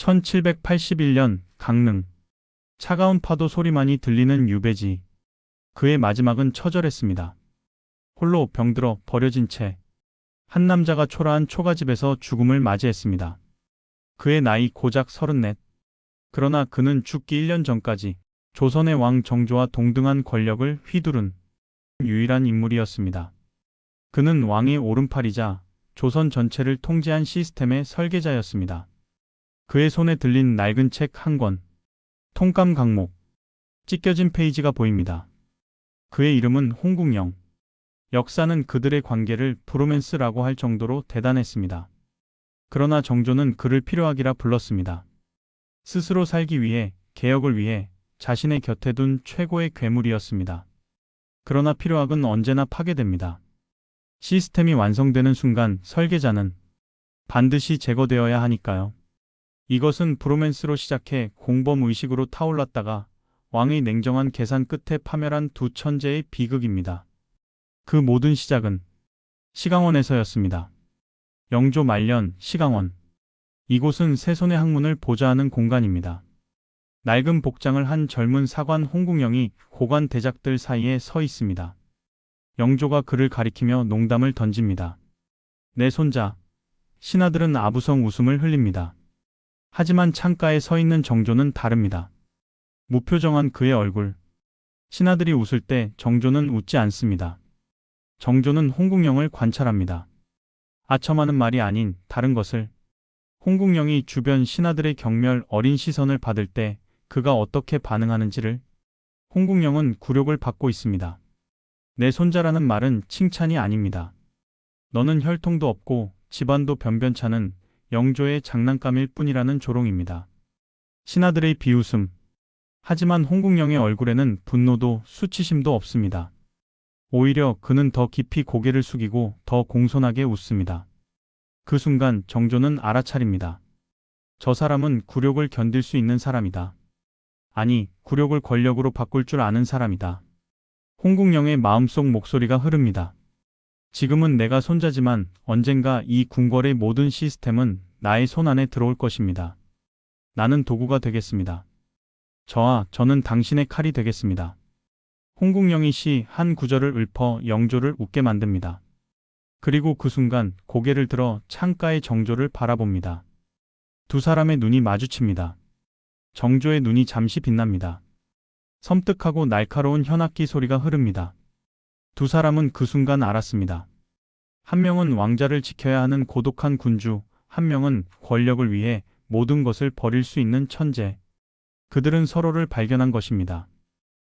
1781년 강릉 차가운 파도 소리만이 들리는 유배지. 그의 마지막은 처절했습니다. 홀로 병들어 버려진 채 한 남자가 초라한 초가집에서 죽음을 맞이했습니다. 그의 나이 고작 서른넷. 그러나 그는 죽기 1년 전까지 조선의 왕 정조와 동등한 권력을 휘두른 유일한 인물이었습니다. 그는 왕의 오른팔이자 조선 전체를 통제한 시스템의 설계자였습니다. 그의 손에 들린 낡은 책 한 권, 통감 강목, 찢겨진 페이지가 보입니다. 그의 이름은 홍국영. 역사는 그들의 관계를 브로맨스라고 할 정도로 대단했습니다. 그러나 정조는 그를 필요하기라 불렀습니다. 스스로 살기 위해, 개혁을 위해 자신의 곁에 둔 최고의 괴물이었습니다. 그러나 필요학은 언제나 파괴됩니다. 시스템이 완성되는 순간 설계자는 반드시 제거되어야 하니까요. 이것은 브로맨스로 시작해 공범 의식으로 타올랐다가 왕의 냉정한 계산 끝에 파멸한 두 천재의 비극입니다. 그 모든 시작은 시강원에서였습니다. 영조 말년 시강원. 이곳은 세손의 학문을 보좌하는 공간입니다. 낡은 복장을 한 젊은 사관 홍국영이 고관 대작들 사이에 서 있습니다. 영조가 그를 가리키며 농담을 던집니다. 내 손자. 신하들은 아부성 웃음을 흘립니다. 하지만 창가에 서 있는 정조는 다릅니다. 무표정한 그의 얼굴. 신하들이 웃을 때 정조는 웃지 않습니다. 정조는 홍국영을 관찰합니다. 아첨하는 말이 아닌 다른 것을. 홍국영이 주변 신하들의 경멸 어린 시선을 받을 때 그가 어떻게 반응하는지를 홍국영은 굴욕을 받고 있습니다. 내 손자라는 말은 칭찬이 아닙니다. 너는 혈통도 없고 집안도 변변찮은 영조의 장난감일 뿐이라는 조롱입니다. 신하들의 비웃음. 하지만 홍국영의 얼굴에는 분노도 수치심도 없습니다. 오히려 그는 더 깊이 고개를 숙이고 더 공손하게 웃습니다. 그 순간 정조는 알아차립니다. 저 사람은 굴욕을 견딜 수 있는 사람이다. 아니, 굴욕을 권력으로 바꿀 줄 아는 사람이다. 홍국영의 마음속 목소리가 흐릅니다. 지금은 내가 손자지만 언젠가 이 궁궐의 모든 시스템은 나의 손 안에 들어올 것입니다. 나는 도구가 되겠습니다. 저와 저는 당신의 칼이 되겠습니다. 홍국영이 시 한 구절을 읊어 영조를 웃게 만듭니다. 그리고 그 순간 고개를 들어 창가의 정조를 바라봅니다. 두 사람의 눈이 마주칩니다. 정조의 눈이 잠시 빛납니다. 섬뜩하고 날카로운 현악기 소리가 흐릅니다. 두 사람은 그 순간 알았습니다. 한 명은 왕자를 지켜야 하는 고독한 군주, 한 명은 권력을 위해 모든 것을 버릴 수 있는 천재. 그들은 서로를 발견한 것입니다.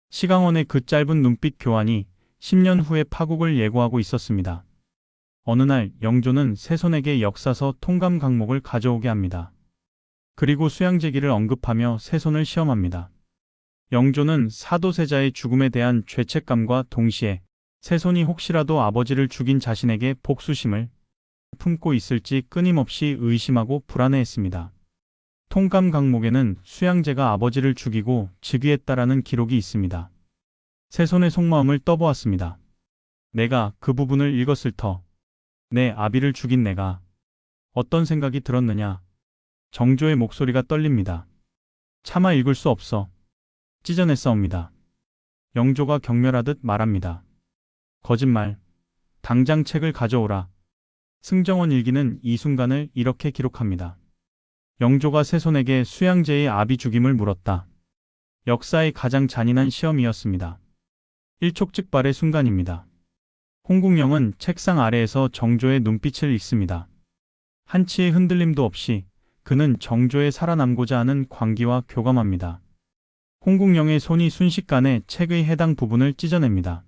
시강원의 그 짧은 눈빛 교환이 10년 후의 파국을 예고하고 있었습니다. 어느 날 영조는 세손에게 역사서 통감 강목을 가져오게 합니다. 그리고 수양제기를 언급하며 세손을 시험합니다. 영조는 사도세자의 죽음에 대한 죄책감과 동시에 세손이 혹시라도 아버지를 죽인 자신에게 복수심을 품고 있을지 끊임없이 의심하고 불안해했습니다. 통감 강목에는 수양제가 아버지를 죽이고 즉위했다라는 기록이 있습니다. 세손의 속마음을 떠보았습니다. 내가 그 부분을 읽었을 터. 내 아비를 죽인 내가 어떤 생각이 들었느냐. 정조의 목소리가 떨립니다. 차마 읽을 수 없어. 찢어냈사옵니다. 영조가 경멸하듯 말합니다. 거짓말. 당장 책을 가져오라. 승정원 일기는 이 순간을 이렇게 기록합니다. 영조가 세손에게 수양제의 아비 죽임을 물었다. 역사의 가장 잔인한 시험이었습니다. 일촉즉발의 순간입니다. 홍국영은 책상 아래에서 정조의 눈빛을 읽습니다. 한치의 흔들림도 없이 그는 정조에 살아남고자 하는 광기와 교감합니다. 홍국영의 손이 순식간에 책의 해당 부분을 찢어냅니다.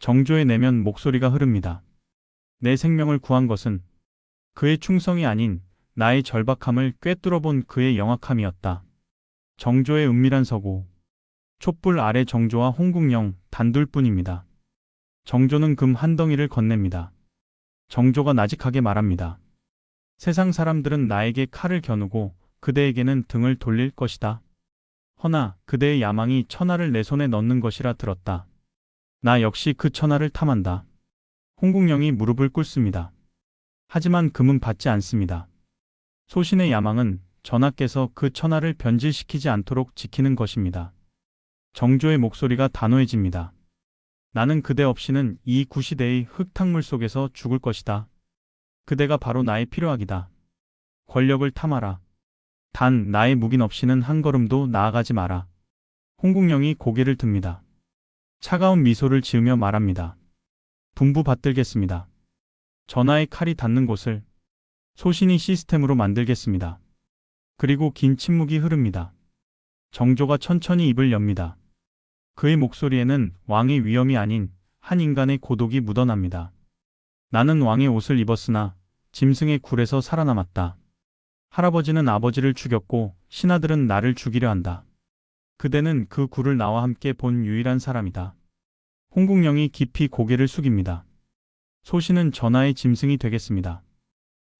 정조의 내면 목소리가 흐릅니다. 내 생명을 구한 것은 그의 충성이 아닌 나의 절박함을 꿰뚫어 본 그의 영악함이었다. 정조의 은밀한 서고. 촛불 아래 정조와 홍국영 단둘뿐입니다. 정조는 금 한 덩이를 건넵니다. 정조가 나직하게 말합니다. 세상 사람들은 나에게 칼을 겨누고 그대에게는 등을 돌릴 것이다. 허나 그대의 야망이 천하를 내 손에 넣는 것이라 들었다. 나 역시 그 천하를 탐한다. 홍국영이 무릎을 꿇습니다. 하지만 금은 받지 않습니다. 소신의 야망은 전하께서 그 천하를 변질시키지 않도록 지키는 것입니다. 정조의 목소리가 단호해집니다. 나는 그대 없이는 이 구시대의 흙탕물 속에서 죽을 것이다. 그대가 바로 나의 필요하기다. 권력을 탐하라. 단 나의 묵인 없이는 한 걸음도 나아가지 마라. 홍국영이 고개를 듭니다. 차가운 미소를 지으며 말합니다. 분부 받들겠습니다. 전하의 칼이 닿는 곳을 소신이 시스템으로 만들겠습니다. 그리고 긴 침묵이 흐릅니다. 정조가 천천히 입을 엽니다. 그의 목소리에는 왕의 위험이 아닌 한 인간의 고독이 묻어납니다. 나는 왕의 옷을 입었으나 짐승의 굴에서 살아남았다. 할아버지는 아버지를 죽였고 신하들은 나를 죽이려 한다. 그대는 그 굴을 나와 함께 본 유일한 사람이다. 홍국영이 깊이 고개를 숙입니다. 소신은 전하의 짐승이 되겠습니다.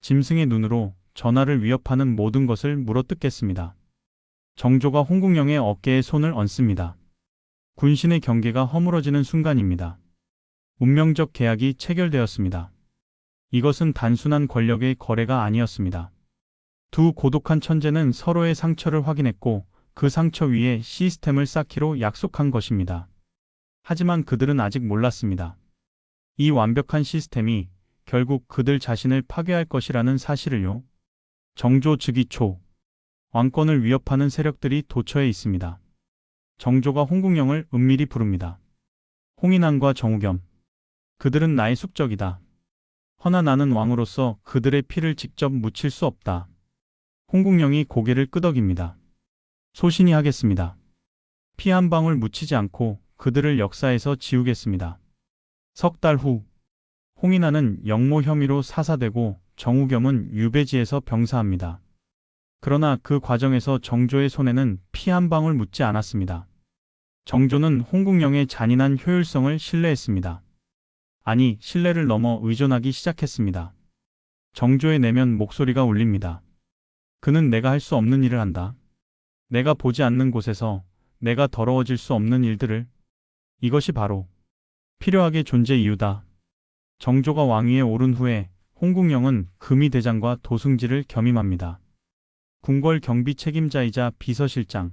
짐승의 눈으로 전하를 위협하는 모든 것을 물어뜯겠습니다. 정조가 홍국영의 어깨에 손을 얹습니다. 군신의 경계가 허물어지는 순간입니다. 운명적 계약이 체결되었습니다. 이것은 단순한 권력의 거래가 아니었습니다. 두 고독한 천재는 서로의 상처를 확인했고 그 상처 위에 시스템을 쌓기로 약속한 것입니다. 하지만 그들은 아직 몰랐습니다. 이 완벽한 시스템이 결국 그들 자신을 파괴할 것이라는 사실을요. 정조 즉위 초 왕권을 위협하는 세력들이 도처에 있습니다. 정조가 홍국영을 은밀히 부릅니다. 홍인환과 정우겸. 그들은 나의 숙적이다. 허나 나는 왕으로서 그들의 피를 직접 묻힐 수 없다. 홍국영이 고개를 끄덕입니다. 소신이 하겠습니다. 피 한 방울 묻히지 않고 그들을 역사에서 지우겠습니다. 석 달 후, 홍인아는 영모 혐의로 사사되고 정우겸은 유배지에서 병사합니다. 그러나 그 과정에서 정조의 손에는 피 한 방울 묻지 않았습니다. 정조는 홍국영의 잔인한 효율성을 신뢰했습니다. 아니, 신뢰를 넘어 의존하기 시작했습니다. 정조의 내면 목소리가 울립니다. 그는 내가 할 수 없는 일을 한다. 내가 보지 않는 곳에서 내가 더러워질 수 없는 일들을 이것이 바로 필요하게 존재 이유다. 정조가 왕위에 오른 후에 홍국영은 금의대장과 도승지를 겸임합니다. 궁궐 경비 책임자이자 비서실장,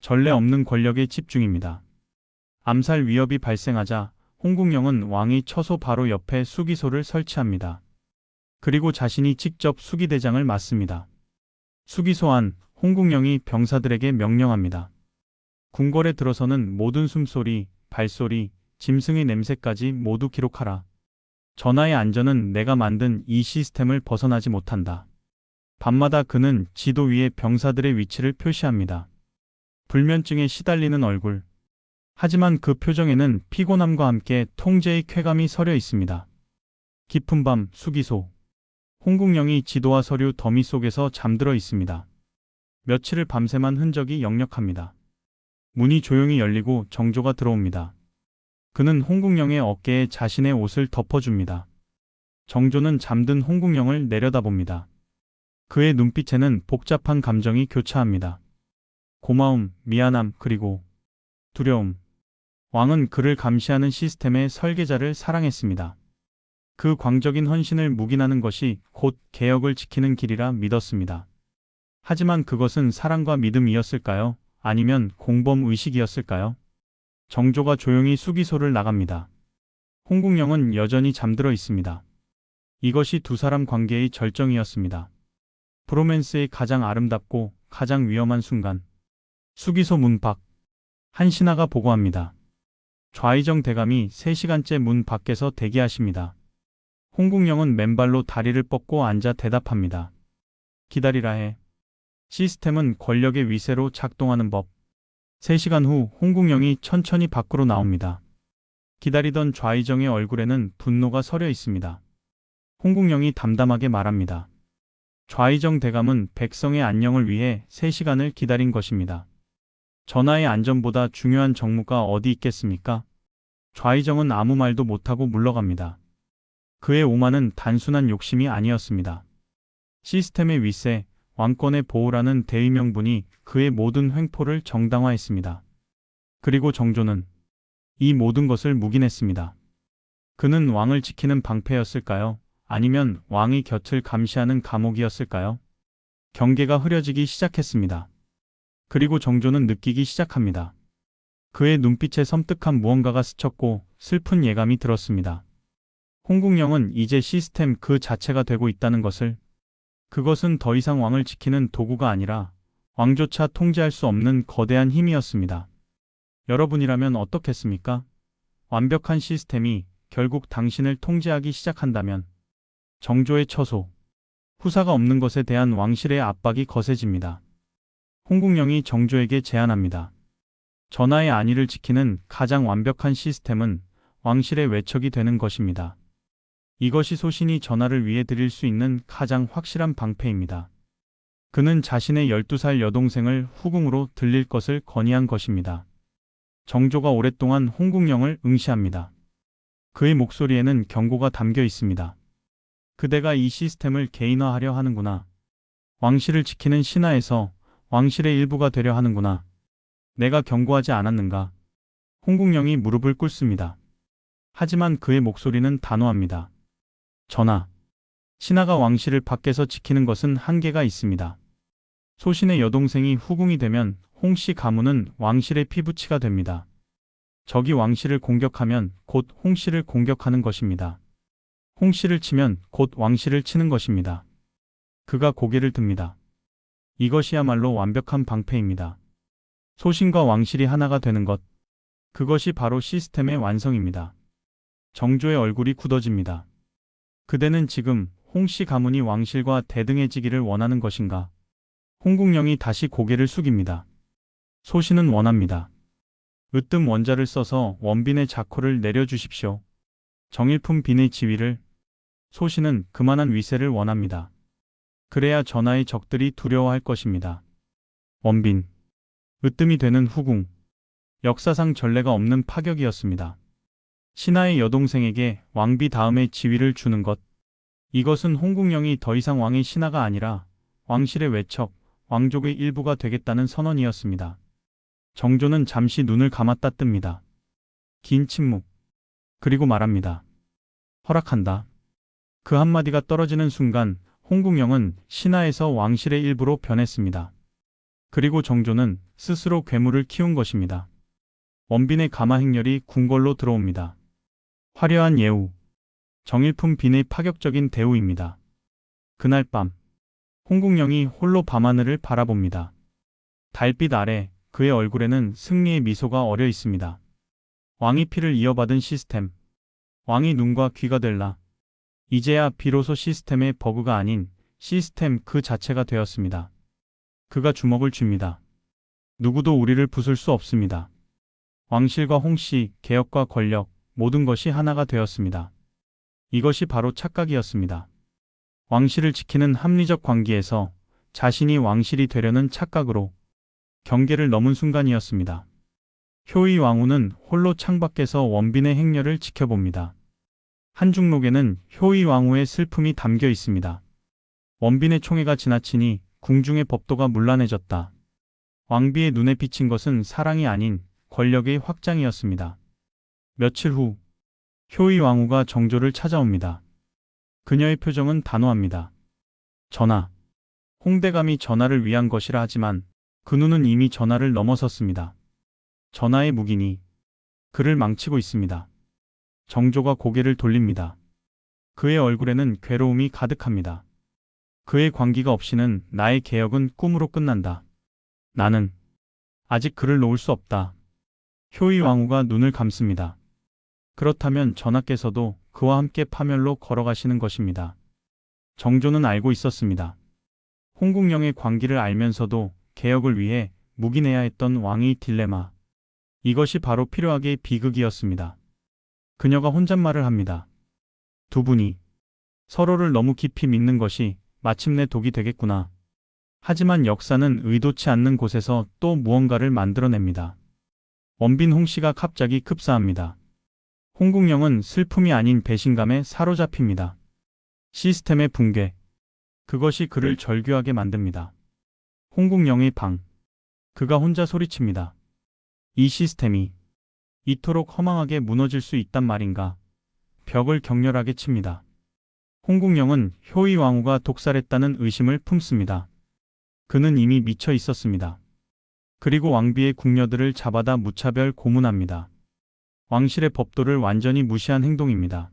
전례 없는 권력에 집중입니다. 암살 위협이 발생하자 홍국영은 왕의 처소 바로 옆에 수기소를 설치합니다. 그리고 자신이 직접 수기대장을 맡습니다. 수기소 안 홍국영이 병사들에게 명령합니다. 궁궐에 들어서는 모든 숨소리, 발소리, 짐승의 냄새까지 모두 기록하라. 전하의 안전은 내가 만든 이 시스템을 벗어나지 못한다. 밤마다 그는 지도 위에 병사들의 위치를 표시합니다. 불면증에 시달리는 얼굴. 하지만 그 표정에는 피곤함과 함께 통제의 쾌감이 서려 있습니다. 깊은 밤 수기소. 홍국영이 지도와 서류 더미 속에서 잠들어 있습니다. 며칠을 밤새만 흔적이 역력합니다. 문이 조용히 열리고 정조가 들어옵니다. 그는 홍국영의 어깨에 자신의 옷을 덮어줍니다. 정조는 잠든 홍국영을 내려다봅니다. 그의 눈빛에는 복잡한 감정이 교차합니다. 고마움, 미안함, 그리고 두려움. 왕은 그를 감시하는 시스템의 설계자를 사랑했습니다. 그 광적인 헌신을 묵인하는 것이 곧 개혁을 지키는 길이라 믿었습니다. 하지만 그것은 사랑과 믿음이었을까요? 아니면 공범 의식이었을까요? 정조가 조용히 수기소를 나갑니다. 홍국영은 여전히 잠들어 있습니다. 이것이 두 사람 관계의 절정이었습니다. 브로맨스의 가장 아름답고 가장 위험한 순간. 수기소 문 밖. 한 신하가 보고합니다. 좌의정 대감이 3시간째 문 밖에서 대기하십니다. 홍국영은 맨발로 다리를 뻗고 앉아 대답합니다. 기다리라 해. 시스템은 권력의 위세로 작동하는 법. 3시간 후 홍국영이 천천히 밖으로 나옵니다. 기다리던 좌의정의 얼굴에는 분노가 서려 있습니다. 홍국영이 담담하게 말합니다. 좌의정 대감은 백성의 안녕을 위해 3시간을 기다린 것입니다. 전하의 안전보다 중요한 정무가 어디 있겠습니까? 좌의정은 아무 말도 못하고 물러갑니다. 그의 오만은 단순한 욕심이 아니었습니다. 시스템의 위세, 왕권의 보호라는 대의명분이 그의 모든 횡포를 정당화했습니다. 그리고 정조는 이 모든 것을 묵인했습니다. 그는 왕을 지키는 방패였을까요? 아니면 왕의 곁을 감시하는 감옥이었을까요? 경계가 흐려지기 시작했습니다. 그리고 정조는 느끼기 시작합니다. 그의 눈빛에 섬뜩한 무언가가 스쳤고 슬픈 예감이 들었습니다. 홍국영은 이제 시스템 그 자체가 되고 있다는 것을 그것은 더 이상 왕을 지키는 도구가 아니라 왕조차 통제할 수 없는 거대한 힘이었습니다. 여러분이라면 어떻겠습니까? 완벽한 시스템이 결국 당신을 통제하기 시작한다면 정조의 처소, 후사가 없는 것에 대한 왕실의 압박이 거세집니다. 홍국영이 정조에게 제안합니다. 전하의 안위를 지키는 가장 완벽한 시스템은 왕실의 외척이 되는 것입니다. 이것이 소신이 전하를 위해 드릴 수 있는 가장 확실한 방패입니다. 그는 자신의 12살 여동생을 후궁으로 들릴 것을 건의한 것입니다. 정조가 오랫동안 홍국영을 응시합니다. 그의 목소리에는 경고가 담겨 있습니다. 그대가 이 시스템을 개인화하려 하는구나. 왕실을 지키는 신하에서 왕실의 일부가 되려 하는구나. 내가 경고하지 않았는가? 홍국영이 무릎을 꿇습니다. 하지만 그의 목소리는 단호합니다. 전하, 신하가 왕실을 밖에서 지키는 것은 한계가 있습니다. 소신의 여동생이 후궁이 되면 홍씨 가문은 왕실의 피부치가 됩니다. 적이 왕실을 공격하면 곧 홍씨를 공격하는 것입니다. 홍씨를 치면 곧 왕실을 치는 것입니다. 그가 고개를 듭니다. 이것이야말로 완벽한 방패입니다. 소신과 왕실이 하나가 되는 것. 그것이 바로 시스템의 완성입니다. 정조의 얼굴이 굳어집니다. 그대는 지금 홍씨 가문이 왕실과 대등해지기를 원하는 것인가? 홍국영이 다시 고개를 숙입니다. 소신은 원합니다. 으뜸 원자를 써서 원빈의 자코를 내려주십시오. 정일품 빈의 지위를 소신은 그만한 위세를 원합니다. 그래야 전하의 적들이 두려워할 것입니다. 원빈 으뜸이 되는 후궁 역사상 전례가 없는 파격이었습니다. 신하의 여동생에게 왕비 다음의 지위를 주는 것 이것은 홍국영이 더 이상 왕의 신하가 아니라 왕실의 외척, 왕족의 일부가 되겠다는 선언이었습니다. 정조는 잠시 눈을 감았다 뜹니다. 긴 침묵. 그리고 말합니다. 허락한다. 그 한마디가 떨어지는 순간 홍국영은 신하에서 왕실의 일부로 변했습니다. 그리고 정조는 스스로 괴물을 키운 것입니다. 원빈의 가마 행렬이 궁궐로 들어옵니다. 화려한 예우. 정일품 빈의 파격적인 대우입니다. 그날 밤 홍국영이 홀로 밤하늘을 바라봅니다. 달빛 아래 그의 얼굴에는 승리의 미소가 어려 있습니다. 왕이 피를 이어받은 시스템. 왕이 눈과 귀가 될라. 이제야 비로소 시스템의 버그가 아닌 시스템 그 자체가 되었습니다. 그가 주먹을 쥡니다. 누구도 우리를 부술 수 없습니다. 왕실과 홍씨, 개혁과 권력, 모든 것이 하나가 되었습니다. 이것이 바로 착각이었습니다. 왕실을 지키는 합리적 관계에서 자신이 왕실이 되려는 착각으로 경계를 넘은 순간이었습니다. 효의 왕후는 홀로 창밖에서 원빈의 행렬을 지켜봅니다. 한 중록에는 효의 왕후의 슬픔이 담겨 있습니다. 원빈의 총애가 지나치니 궁중의 법도가 문란해졌다. 왕비의 눈에 비친 것은 사랑이 아닌 권력의 확장이었습니다. 며칠 후 효의 왕후가 정조를 찾아옵니다. 그녀의 표정은 단호합니다. 전하. 홍대감이 전하를 위한 것이라 하지만 그 눈은 이미 전하를 넘어섰습니다. 전하의 무기니 그를 망치고 있습니다. 정조가 고개를 돌립니다. 그의 얼굴에는 괴로움이 가득합니다. 그의 광기가 없이는 나의 개혁은 꿈으로 끝난다. 나는 아직 그를 놓을 수 없다. 효의 왕후가 눈을 감습니다. 그렇다면 전하께서도 그와 함께 파멸로 걸어가시는 것입니다. 정조는 알고 있었습니다. 홍국영의 광기를 알면서도 개혁을 위해 묵인해야 했던 왕의 딜레마. 이것이 바로 필요하게 비극이었습니다. 그녀가 혼잣말을 합니다. 두 분이 서로를 너무 깊이 믿는 것이 마침내 독이 되겠구나. 하지만 역사는 의도치 않는 곳에서 또 무언가를 만들어냅니다. 원빈 홍씨가 갑자기 급사합니다. 홍국영은 슬픔이 아닌 배신감에 사로잡힙니다. 시스템의 붕괴. 그것이 그를 절규하게 만듭니다. 홍국영의 방. 그가 혼자 소리칩니다. 이 시스템이 이토록 허망하게 무너질 수 있단 말인가. 벽을 격렬하게 칩니다. 홍국영은 효의 왕후가 독살했다는 의심을 품습니다. 그는 이미 미쳐 있었습니다. 그리고 왕비의 궁녀들을 잡아다 무차별 고문합니다. 왕실의 법도를 완전히 무시한 행동입니다.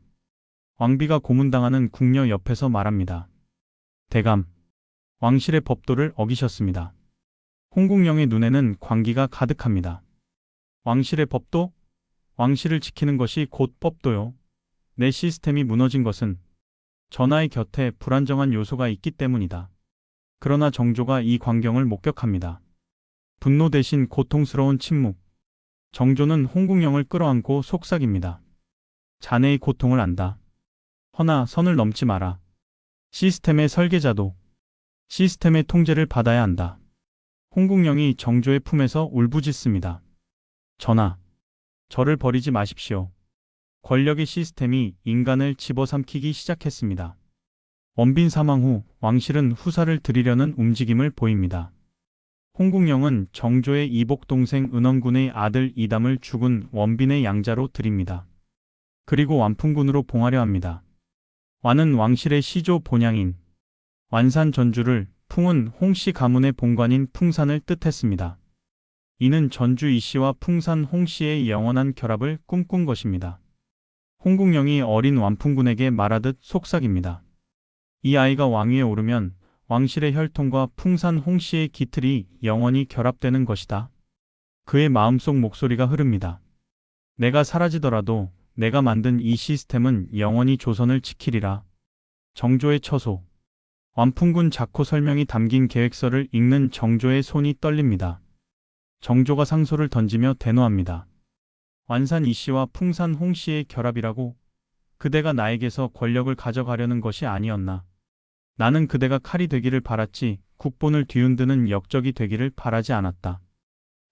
왕비가 고문당하는 궁녀 옆에서 말합니다. 대감, 왕실의 법도를 어기셨습니다. 홍국영의 눈에는 광기가 가득합니다. 왕실의 법도? 왕실을 지키는 것이 곧 법도요. 내 시스템이 무너진 것은 전하의 곁에 불안정한 요소가 있기 때문이다. 그러나 정조가 이 광경을 목격합니다. 분노 대신 고통스러운 침묵. 정조는 홍국영을 끌어안고 속삭입니다. 자네의 고통을 안다. 허나 선을 넘지 마라. 시스템의 설계자도 시스템의 통제를 받아야 한다. 홍국영이 정조의 품에서 울부짖습니다. 전하, 저를 버리지 마십시오. 권력의 시스템이 인간을 집어삼키기 시작했습니다. 원빈 사망 후 왕실은 후사를 드리려는 움직임을 보입니다. 홍국영은 정조의 이복 동생 은원군의 아들 이담을 죽은 원빈의 양자로 드립니다. 그리고 완풍군으로 봉하려 합니다. 완은 왕실의 시조 본향인 완산 전주를 풍은 홍씨 가문의 본관인 풍산을 뜻했습니다. 이는 전주 이씨와 풍산 홍씨의 영원한 결합을 꿈꾼 것입니다. 홍국영이 어린 완풍군에게 말하듯 속삭입니다. 이 아이가 왕위에 오르면 왕실의 혈통과 풍산 홍씨의 기틀이 영원히 결합되는 것이다. 그의 마음속 목소리가 흐릅니다. 내가 사라지더라도 내가 만든 이 시스템은 영원히 조선을 지키리라. 정조의 처소. 완풍군 작호 설명이 담긴 계획서를 읽는 정조의 손이 떨립니다. 정조가 상소를 던지며 대노합니다. 완산 이씨와 풍산 홍씨의 결합이라고 그대가 나에게서 권력을 가져가려는 것이 아니었나. 나는 그대가 칼이 되기를 바랐지 국본을 뒤흔드는 역적이 되기를 바라지 않았다.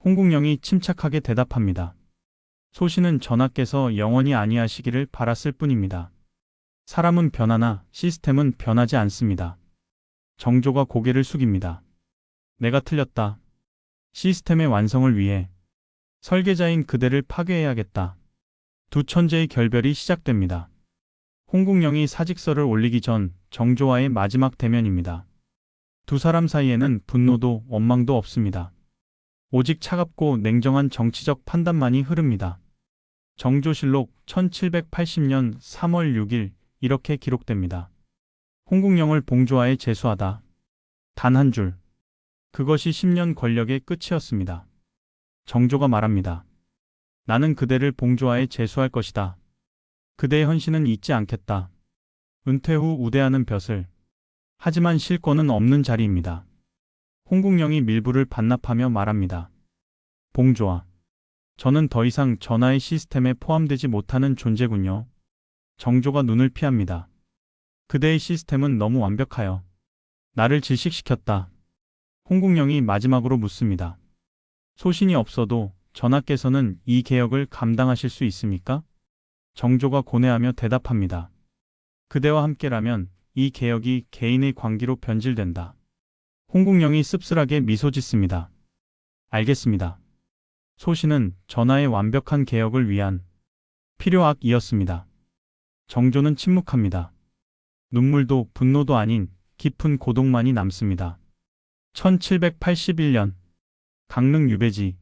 홍국영이 침착하게 대답합니다. 소신은 전하께서 영원히 아니하시기를 바랐을 뿐입니다. 사람은 변하나 시스템은 변하지 않습니다. 정조가 고개를 숙입니다. 내가 틀렸다. 시스템의 완성을 위해 설계자인 그대를 파괴해야겠다. 두 천재의 결별이 시작됩니다. 홍국영이 사직서를 올리기 전 정조와의 마지막 대면입니다. 두 사람 사이에는 분노도 원망도 없습니다. 오직 차갑고 냉정한 정치적 판단만이 흐릅니다. 정조실록 1780년 3월 6일 이렇게 기록됩니다. 홍국영을 봉조아에 제수하다. 단 한 줄. 그것이 10년 권력의 끝이었습니다. 정조가 말합니다. 나는 그대를 봉조아에 제수할 것이다. 그대의 헌신은 잊지 않겠다. 은퇴 후 우대하는 벼슬. 하지만 실권은 없는 자리입니다. 홍국영이 밀부를 반납하며 말합니다. 봉조아. 저는 더 이상 전하의 시스템에 포함되지 못하는 존재군요. 정조가 눈을 피합니다. 그대의 시스템은 너무 완벽하여 나를 질식시켰다. 홍국영이 마지막으로 묻습니다. 소신이 없어도 전하께서는 이 개혁을 감당하실 수 있습니까? 정조가 고뇌하며 대답합니다. 그대와 함께라면 이 개혁이 개인의 관계로 변질된다. 홍국영이 씁쓸하게 미소 짓습니다. 알겠습니다. 소신은 전하의 완벽한 개혁을 위한 필요악이었습니다. 정조는 침묵합니다. 눈물도 분노도 아닌 깊은 고독만이 남습니다. 1781년 강릉 유배지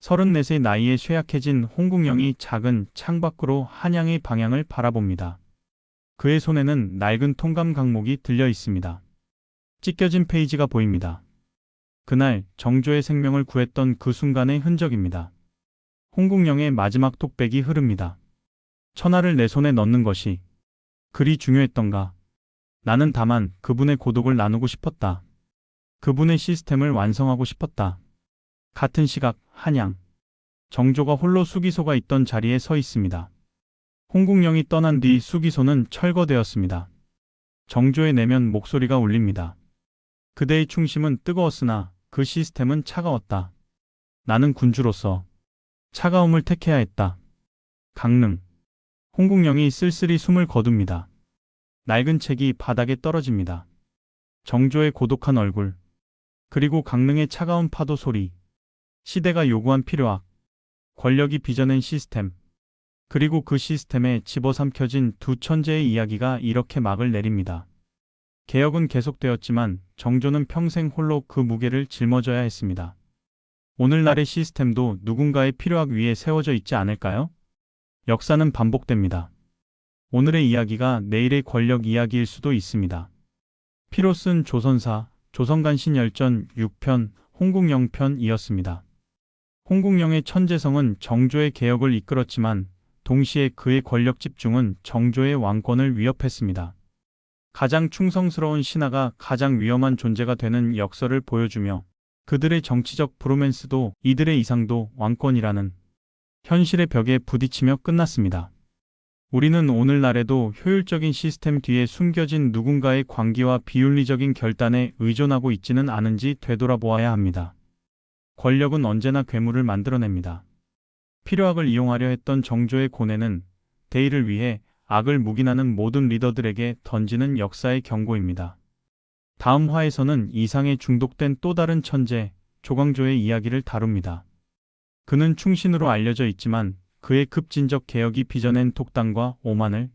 34세 나이에 쇠약해진 홍국영이 작은 창밖으로 한양의 방향을 바라봅니다. 그의 손에는 낡은 통감 강목이 들려 있습니다. 찢겨진 페이지가 보입니다. 그날 정조의 생명을 구했던 그 순간의 흔적입니다. 홍국영의 마지막 톡백이 흐릅니다. 천하를 내 손에 넣는 것이 그리 중요했던가. 나는 다만 그분의 고독을 나누고 싶었다. 그분의 시스템을 완성하고 싶었다. 같은 시각 한양. 정조가 홀로 수기소가 있던 자리에 서 있습니다. 홍국영이 떠난 뒤 수기소는 철거되었습니다. 정조의 내면 목소리가 울립니다. 그대의 충심은 뜨거웠으나 그 시스템은 차가웠다. 나는 군주로서 차가움을 택해야 했다. 강릉. 홍국영이 쓸쓸히 숨을 거둡니다. 낡은 책이 바닥에 떨어집니다. 정조의 고독한 얼굴. 그리고 강릉의 차가운 파도 소리. 시대가 요구한 필요악. 권력이 빚어낸 시스템. 그리고 그 시스템에 집어삼켜진 두 천재의 이야기가 이렇게 막을 내립니다. 개혁은 계속되었지만 정조는 평생 홀로 그 무게를 짊어져야 했습니다. 오늘날의 시스템도 누군가의 필요악 위에 세워져 있지 않을까요? 역사는 반복됩니다. 오늘의 이야기가 내일의 권력 이야기일 수도 있습니다. 피로 쓴 조선사, 조선간신열전 6편, 홍국영편이었습니다. 홍국영의 천재성은 정조의 개혁을 이끌었지만 동시에 그의 권력 집중은 정조의 왕권을 위협했습니다. 가장 충성스러운 신하가 가장 위험한 존재가 되는 역설을 보여주며 그들의 정치적 브로맨스도 이들의 이상도 왕권이라는 현실의 벽에 부딪히며 끝났습니다. 우리는 오늘날에도 효율적인 시스템 뒤에 숨겨진 누군가의 광기와 비윤리적인 결단에 의존하고 있지는 않은지 되돌아보아야 합니다. 권력은 언제나 괴물을 만들어냅니다. 필요악을 이용하려 했던 정조의 고뇌는 대의를 위해 악을 묵인하는 모든 리더들에게 던지는 역사의 경고입니다. 다음 화에서는 이상에 중독된 또 다른 천재, 조광조의 이야기를 다룹니다. 그는 충신으로 알려져 있지만 그의 급진적 개혁이 빚어낸 독단과 오만을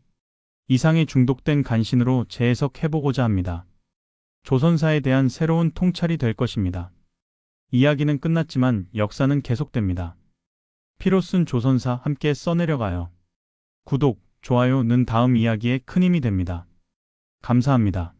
이상에 중독된 간신으로 재해석해보고자 합니다. 조선사에 대한 새로운 통찰이 될 것입니다. 이야기는 끝났지만 역사는 계속됩니다. 피로 쓴 조선사 함께 써내려가요. 구독, 좋아요는 다음 이야기에 큰 힘이 됩니다. 감사합니다.